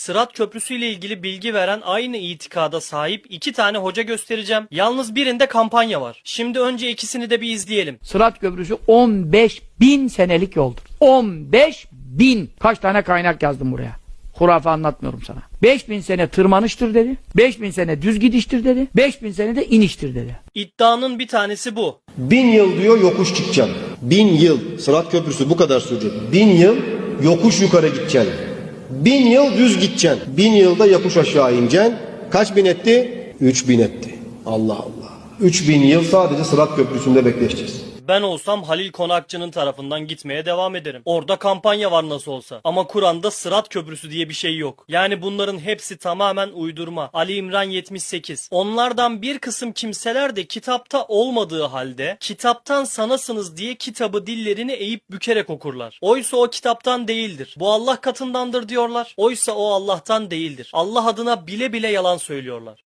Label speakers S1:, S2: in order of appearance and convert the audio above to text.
S1: Sırat Köprüsü ile ilgili bilgi veren aynı itikada sahip iki tane hoca göstereceğim. Yalnız birinde kampanya var. Şimdi önce ikisini de bir izleyelim.
S2: Sırat Köprüsü 15 bin senelik yoldur. 15 bin. Kaç tane kaynak yazdım buraya. Hurafe anlatmıyorum sana. 5000 sene tırmanıştır dedi. 5000 sene düz gidiştir dedi. 5000 sene de iniştir dedi.
S1: İddianın bir tanesi bu.
S3: Bin yıl diyor yokuş çıkacaksın. Bin yıl. Sırat Köprüsü bu kadar sürecek. Bin yıl yokuş yukarı gideceksin. Bin yıl düz gideceksin. Bin yılda yokuş aşağı ineceksin. Kaç bin etti? Üç bin etti. Allah Allah. Üç bin yıl sadece Sırat Köprüsü'nde bekleşeceğiz.
S1: Ben olsam Halil Konakçı'nın tarafından gitmeye devam ederim. Orada kampanya var nasıl olsa. Ama Kur'an'da Sırat Köprüsü diye bir şey yok. Yani bunların hepsi tamamen uydurma. Ali İmran 78. Onlardan bir kısım kimseler de kitapta olmadığı halde kitaptan sanasınız diye kitabı dillerini eğip bükerek okurlar. Oysa o kitaptan değildir. Bu Allah katındandır diyorlar. Oysa o Allah'tan değildir. Allah adına bile bile yalan söylüyorlar.